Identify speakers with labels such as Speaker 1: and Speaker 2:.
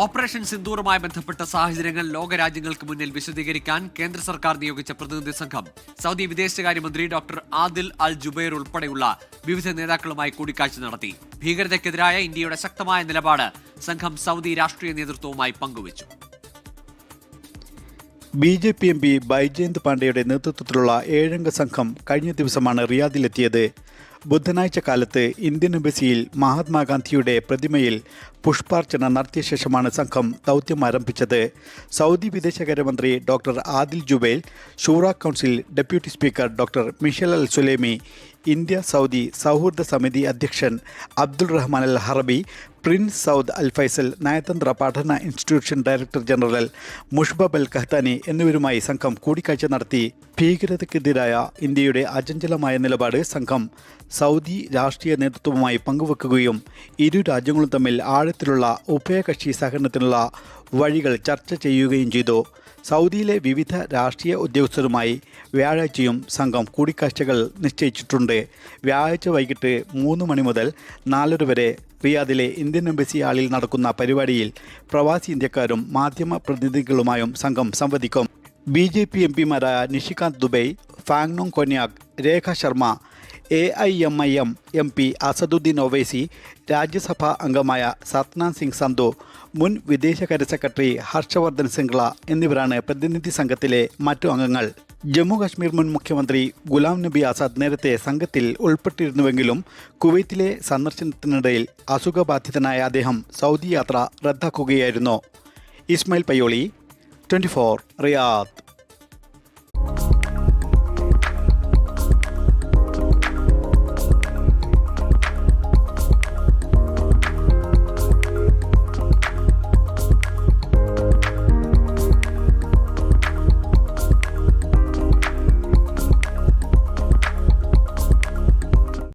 Speaker 1: Operation സിന്ദൂറുമായി ബന്ധപ്പെട്ട സാഹചര്യങ്ങൾ ലോകരാജ്യങ്ങൾക്ക് മുന്നിൽ വിശദീകരിക്കാൻ കേന്ദ്ര സർക്കാർ നിയോഗിച്ച പ്രതിനിധി സംഘം സൗദി വിദേശകാര്യമന്ത്രി ഡോക്ടർ ആദിൽ അൽ ജുബൈർ ഉൾപ്പെടെയുള്ള വിവിധ നേതാക്കളുമായി കൂടിക്കാഴ്ച നടത്തി. ഭീകരതയ്ക്കെതിരായ ഇന്ത്യയുടെ ശക്തമായ നിലപാട് സംഘം സൗദി രാഷ്ട്രീയ നേതൃത്വവുമായി പങ്കുവച്ചു.
Speaker 2: B J P M P Baijayant പാണ്ഡെയുടെ നേതൃത്വത്തിലുള്ള ഏഴംഗ സംഘം കഴിഞ്ഞ ദിവസമാണ് റിയാദിലെത്തിയത്. ബുധനാഴ്ച കാലത്ത് ഇന്ത്യൻ എംബസിയിൽ മഹാത്മാഗാന്ധിയുടെ പ്രതിമയിൽ പുഷ്പാർച്ചന നടത്തിയ ശേഷമാണ് സംഘം ദൗത്യം ആരംഭിച്ചത്. സൗദി വിദേശകാര്യമന്ത്രി doctor Adel Jubeir Shura council deputy speaker doctor Mishal Al Sulami India Saudi സൗഹൃദ സമിതി അധ്യക്ഷൻ Abdul Rahman Al Harbi prince Saud Al Faisal നയതന്ത്ര പഠന institution director general Mushabbab Al Qahtani എന്നിവരുമായി സംഘം കൂടിക്കാഴ്ച നടത്തി. ഭീകരതയ്ക്കെതിരായ ഇന്ത്യയുടെ അചഞ്ചലമായ നിലപാട് സംഘം സൗദി രാഷ്ട്രീയ നേതൃത്വവുമായി പങ്കുവെക്കുകയും ഇരു രാജ്യങ്ങളും തമ്മിൽ ആഴത്തിലുള്ള ഉഭയകക്ഷി സഹകരണത്തിനുള്ള വഴികൾ ചർച്ച ചെയ്യുകയും ചെയ്തു. സൗദിയിലെ വിവിധ രാഷ്ട്രീയ ഉദ്യോഗസ്ഥരുമായി വ്യാഴാഴ്ചയും സംഘം കൂടിക്കാഴ്ചകൾ നിശ്ചയിച്ചിട്ടുണ്ട്. വ്യാഴാഴ്ച വൈകിട്ട് മൂന്ന് മണി മുതൽ നാലര വരെ റിയാദിലെ ഇന്ത്യൻ എംബസി ഹാളിൽ നടക്കുന്ന പരിപാടിയിൽ പ്രവാസി ഇന്ത്യക്കാരും മാധ്യമ പ്രതിനിധികളുമായും സംഘം സംവദിക്കും. B J P M പിമാരായ Nishikant Dubey Phangnon Konyak Rekha Sharma A I M I M M P Asaduddin Owaisi Rajya Sabha അംഗമായ സത്നാം സിംഗ് സന്ധു മുൻ വിദേശകാര്യ സെക്രട്ടറി ഹർഷവർദ്ധൻ സിംഗ്ല എന്നിവരാണ് പ്രതിനിധി സംഘത്തിലെ മറ്റു അംഗങ്ങൾ. ജമ്മു കാശ്മീർ മുൻ മുഖ്യമന്ത്രി ഗുലാം നബി ആസാദ് നേരത്തെ സംഘത്തിൽ ഉൾപ്പെട്ടിരുന്നുവെങ്കിലും കുവൈത്തിലെ സന്ദർശനത്തിനിടയിൽ അസുഖബാധിതനായ അദ്ദേഹം സൗദി യാത്ര റദ്ദാക്കുകയായിരുന്നു. Ismail Payyoli twenty Riyadh.